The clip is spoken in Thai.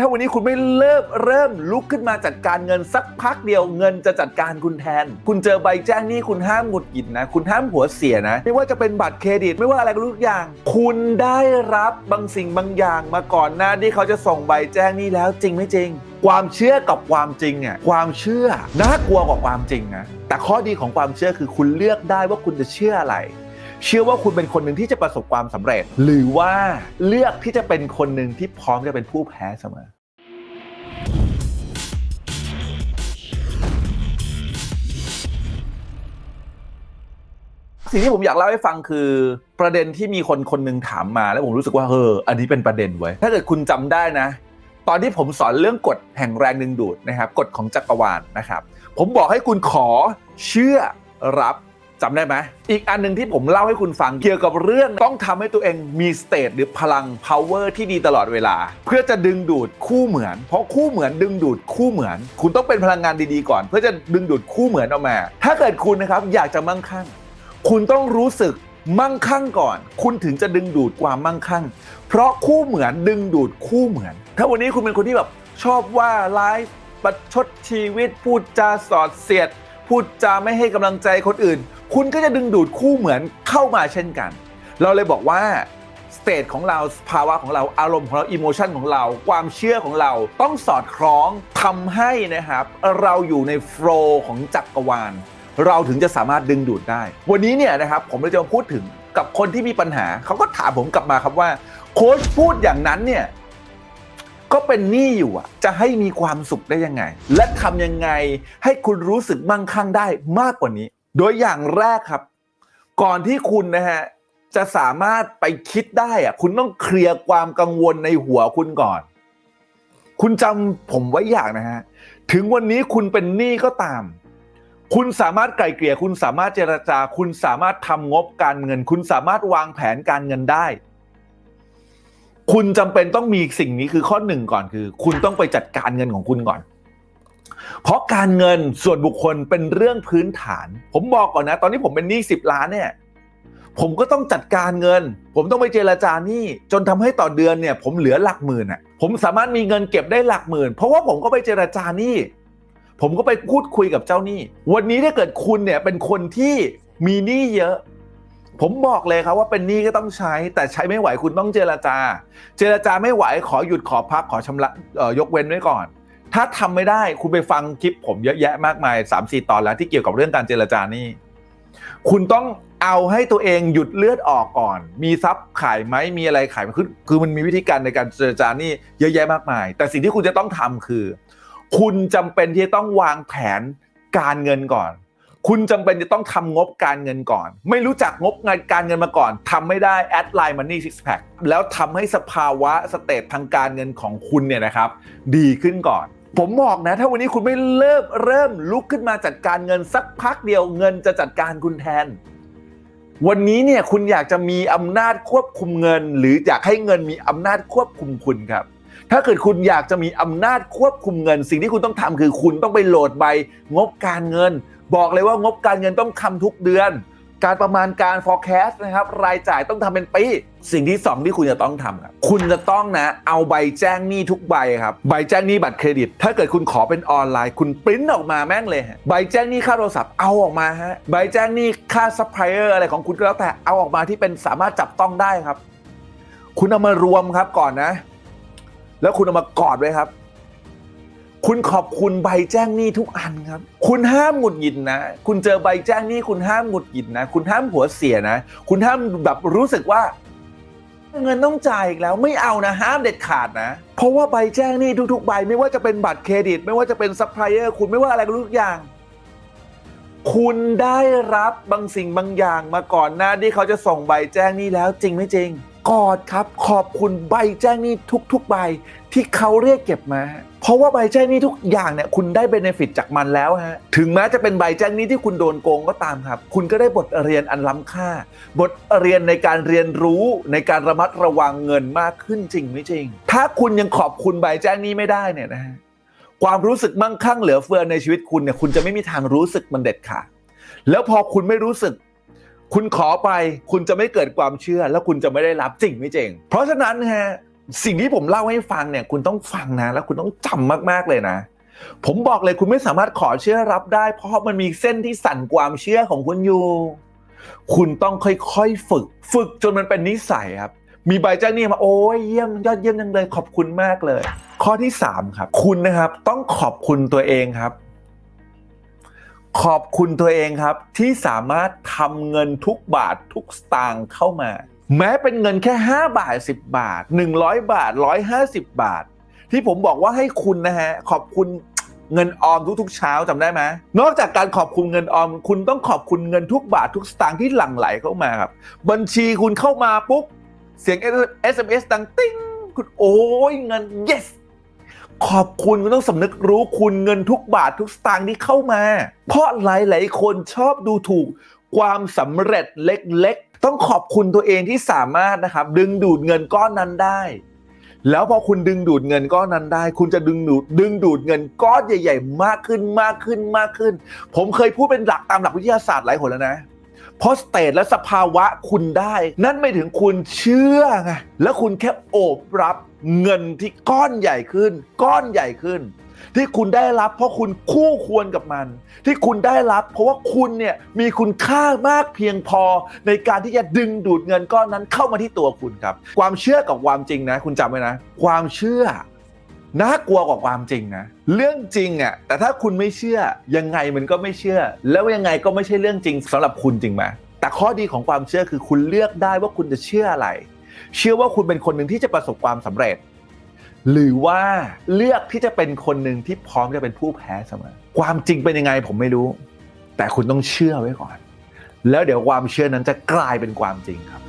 ถ้าวันนี้คุณไม่เริ่มเริ่มลุกขึ้นมาจัดการเงินสักพักเดียวเงินจะจัดการคุณแทน คุณเจอใบแจ้งหนี้คุณห้ามหงุดหงิดนะ คุณห้ามหัวเสียนะ ไม่ว่าจะเป็นบัตรเครดิตไม่ว่าอะไรก็ทุกอย่าง คุณได้รับบางสิ่งบางอย่างมาก่อนหน้าที่เขาจะส่งใบแจ้งหนี้แล้วจริงไม่จริง ความเชื่อกับความจริงเนี่ยความเชื่อน่ากลัวกว่าความจริงนะแต่ข้อดีของความเชื่อคือคุณเลือกได้ว่าคุณจะเชื่ออะไร เชื่อว่าคุณเป็นคนหนึ่งที่จะประสบความสำเร็จ หรือว่าเลือกที่จะเป็นคนหนึ่งที่พร้อมจะเป็นผู้แพ้เสมอสิ่งที่ผมอยากเล่าให้ฟังคือประเด็นที่มีคนคนหนึ่งถามมาแล้วผมรู้สึกว่าเอออันนี้เป็นประเด็นไว้ยถ้าเกิดคุณจำได้นะ ตอนที่ผมสอนเรื่องกฎแห่งแรงดึงดูดนะครับกฎของจักรวาลนะครับ ผมบอกให้คุณขอเชื่อรับ จำได้ไหมอีกอันหนึ่งที่ผมเล่าให้คุณฟังเกี่ยวกับเรื่องต้องทำให้ตัวเองมีสเตทหรือพลัง power ที่ดีตลอดเวลา เพื่อจะดึงดูดคู่เหมือน เพราะคู่เหมือนดึงดูดคู่เหมือน คุณต้องเป็นพลังงานดีๆก่อน เพื่อจะดึงดูดคู่เหมือนออกมา ถ้าเกิดคุณนะครับอยากจะมั่งคั่ง คุณต้องรู้สึกมั่งคั่งก่อน คุณถึงจะดึงดูดความมั่งคั่ง เพราะคู่เหมือนดึงดูดคู่เหมือน ถ้าวันนี้คุณเป็นคนที่แบบชอบว่าไลฟ์ประชดชีวิตพูดจาสอดเสียด พูดจาไม่ให้กำลังใจคนอื่น คุณก็จะดึงดูดคู่เหมือนเข้ามาเช่นกัน เราเลยบอกว่าสเตทของเราภาวะของเราอารมณ์ของเราอิโมชันของเรา ความเชื่อของเราต้องสอดคล้องทำให้นะครับ เราอยู่ในโฟล์ของจักรวาล เราถึงจะสามารถดึงดูดได้ วันนี้เนี่ยนะครับผมเลยจะมาพูดถึงกับคนที่มีปัญหา เขาก็ถามผมกลับมาครับว่าโค้ชพูดอย่างนั้นเนี่ย ก็เป็นหนี้อยู่อะจะให้มีความสุขได้ยังไง และทำยังไงให้คุณรู้สึกมั่งคั่งได้มากกว่านี้ โดยอย่างแรกครับ ก่อนที่คุณนะฮะจะสามารถไปคิดได้อะคุณต้องเคลียร์ความกังวลในหัวคุณก่อน คุณจำผมไว้อย่างนะฮะถึงวันนี้คุณเป็นหนี้ก็ตาม คุณสามารถไกล่เกลี่ย คุณสามารถเจรจา คุณสามารถทำงบการเงิน คุณสามารถวางแผนการเงินได้ คุณจำเป็นต้องมีสิ่งนี้คือข้อหนึ่งก่อนคือ คุณต้องไปจัดการเงินของคุณก่อน เพราะการเงินส่วนบุคคลเป็นเรื่องพื้นฐาน ผมบอกก่อนนะ ตอนนี้ผมเป็นหนี้สิบล้านเนี่ย ผมก็ต้องจัดการเงิน ผมต้องไปเจรจาหนี้จนทำให้ต่อเดือนเนี่ย ผมเหลือหลักหมื่นอะ ผมสามารถมีเงินเก็บได้หลักหมื่น เพราะว่าผมก็ไปเจรจาหนี้ผมก็ไปพูดคุยกับเจ้าหนี้ วันนี้ถ้าเกิดคุณเนี่ยเป็นคนที่มีหนี้เยอะ ผมบอกเลยครับว่าเป็นหนี้ก็ต้องใช้ แต่ใช้ไม่ไหวคุณต้องเจรจา เจรจาไม่ไหวขอหยุดขอพักขอชำระยกเว้นไว้ก่อน ถ้าทำไม่ได้คุณไปฟังคลิปผมเยอะแยะมากมาย3-4ตอนแล้วที่เกี่ยวกับเรื่องการเจรจานี่คุณต้องเอาให้ตัวเองหยุดเลือดออกก่อน มีทรัพย์ขายไหมมีอะไรขายคือคือมันมีวิธีการในการเจรจานี่เยอะแยะมากมาย แต่สิ่งที่คุณจะต้องทำคือ คุณจำเป็นที่จะต้องวางแผนการเงินก่อน คุณจำเป็นจะต้องทำงบการเงินก่อน ไม่รู้จักงบงานการเงินมาก่อนทำไม่ได้แอดไลน์มันนี่ซิกแพคแล้วทำให้สภาวะสเตททางการเงินของคุณเนี่ยนะครับ ดีขึ้นก่อน ผมบอกนะ ถ้าวันนี้คุณไม่เริ่มเริ่มลุกขึ้นมาจัดการเงินสักพักเดียวเงินจะจัดการคุณแทน วันนี้เนี่ยคุณอยากจะมีอำนาจควบคุมเงิน หรืออยากให้เงินมีอำนาจควบคุมคุณครับ ถ้าเกิดคุณอยากจะมีอำนาจควบคุมเงิน สิ่งที่คุณต้องทำคือคุณต้องไปโหลดใบ งบการเงิน บอกเลยว่างบการเงินต้องทำทุกเดือน การประมาณการ forecast นะครับ รายจ่ายต้องทำเป็นปี สิ่งที่สองที่คุณจะต้องทำครับคุณจะต้องนะเอาใบแจ้งหนี้ทุกใบครับ ใบแจ้งหนี้บัตรเครดิต ถ้าเกิดคุณขอเป็นออนไลน์ คุณปริ้นออกมาแม่งเลยฮะใบแจ้งหนี้ค่าโทรศัพท์เอาออกมาฮะ ใบแจ้งหนี้ค่าซัพพลายเออร์อะไรของคุณก็แล้วแต่เอาออกมาที่เป็นสามารถจับต้องได้ครับ คุณเอามารวมครับก่อนนะ แล้วคุณเอามากอดไว้ครับ คุณขอบคุณใบแจ้งหนี้ทุกอันครับ คุณห้ามหงุดหงิดนะ คุณเจอใบแจ้งหนี้คุณห้ามหงุดหงิดนะ คุณห้ามหัวเสียนะ คุณห้ามแบบรู้สึกว่า เงินต้องจ่ายอีกแล้วไม่เอานะห้ามเด็ดขาดนะ เพราะว่าใบแจ้งหนี้ทุกๆ ใบ ไม่ว่าจะเป็นบัตรเครดิต ไม่ว่าจะเป็นซัพพลายเออร์คุณไม่ว่าอะไรก็ทุกอย่างคุณได้รับบางสิ่งบางอย่างมาก่อนหน้าที่เขาจะส่งใบแจ้งหนี้แล้วจริงไม่จริง กอดครับ ขอบคุณใบแจ้งหนี้ทุก ๆ ใบที่เขาเรียกเก็บมา เพราะว่าใบแจ้งหนี้ทุกอย่างเนี่ยคุณได้เบนฟิตจากมันแล้วฮะถึงแม้จะเป็นใบแจ้งหนี้ที่คุณโดนโกงก็ตามครับ คุณก็ได้บทเรียนอันล้ำค่า บทเรียนในการเรียนรู้ในการระมัดระวังเงินมากขึ้นจริงไม่จริง ถ้าคุณยังขอบคุณใบแจ้งหนี้ไม่ได้เนี่ยนะฮะความรู้สึกมั่งคั่งเหลือเฟือในชีวิตคุณเนี่ยคุณจะไม่มีทางรู้สึกมันเด็ดขาดแล้วพอคุณไม่รู้สึก คุณขอไปคุณจะไม่เกิดความเชื่อ แล้วคุณจะไม่ได้รับจริงไม่จริง เพราะฉะนั้นฮะสิ่งที่ผมเล่าให้ฟังเนี่ยคุณต้องฟังนะ แล้วคุณต้องจำมากๆเลยนะ ผมบอกเลยคุณไม่สามารถขอเชื่อรับได้ เพราะมันมีเส้นที่สั่นความเชื่อของคุณอยู่ คุณต้องค่อยๆฝึก ฝึกจนมันเป็นนิสัยครับมีใบแจ้งหนี่มาโอ้ยเยี่ยมยอดเยี่ยมจังเลยขอบคุณมากเลย ข้อที่สามครับ คุณนะครับต้องขอบคุณตัวเองครับ ขอบคุณตัวเองครับ ที่สามารถทำเงินทุกบาททุกสตางค์เข้ามา แม้เป็นเงินแค่ 5 บาท 10 บาท 100 บาท 150 บาท ที่ผมบอกว่าให้คุณนะฮะ ขอบคุณเงินออมทุกๆเช้าจำได้ไหมนอกจากการขอบคุณเงินออม คุณต้องขอบคุณเงินทุกบาททุกสตางค์ที่หลั่งไหลเข้ามาครับ บัญชีคุณเข้ามาปุ๊บเสียง SMS ดังติ้งคุณโอ้ยเงิน yes ขอบคุณคุณต้องสำนึกรู้คุณเงินทุกบาททุกสตางค์ที่เข้ามา เพราะหลาย ๆ คนชอบดูถูกความสำเร็จเล็ก ๆ ต้องขอบคุณตัวเองที่สามารถนะครับ ดึงดูดเงินก้อนนั้นได้ แล้วพอคุณดึงดูดเงินก้อนนั้นได้ คุณจะดึงดูดดึงดูดเงินก้อนใหญ่ ๆ มากขึ้นมากขึ้นมากขึ้น ผมเคยพูดเป็นหลักตามหลักวิทยาศาสตร์หลายหนแล้วนะ เพราะสเตทและสภาวะคุณได้ นั่นไม่ถึงคุณเชื่อไงแล้วคุณแค่โอบรับเงินที่ก้อนใหญ่ขึ้น ก้อนใหญ่ขึ้น ที่คุณได้รับ เพราะคุณคู่ควรกับมัน ที่คุณได้รับ เพราะว่าคุณเนี่ยมีคุณค่ามากเพียงพอในการที่จะดึงดูดเงินก้อนนั้นเข้ามาที่ตัวคุณครับ ความเชื่อกับความจริงนะ คุณจำไว้นะ ความเชื่อ น่ากลัวกว่าความจริงนะเรื่องจริงอะแต่ถ้าคุณไม่เชื่อยังไงมันก็ไม่เชื่อ แล้วยังไงก็ไม่ใช่เรื่องจริงสำหรับคุณจริงไหมแต่ข้อดีของความเชื่อคือคุณเลือกได้ว่าคุณจะเชื่ออะไร เชื่อว่าคุณเป็นคนหนึ่งที่จะประสบความสำเร็จ หรือว่าเลือกที่จะเป็นคนหนึ่งที่พร้อมจะเป็นผู้แพ้เสมอความจริงเป็นยังไงผมไม่รู้ แต่คุณต้องเชื่อไว้ก่อน แล้วเดี๋ยวความเชื่อนั้นจะกลายเป็นความจริงครับ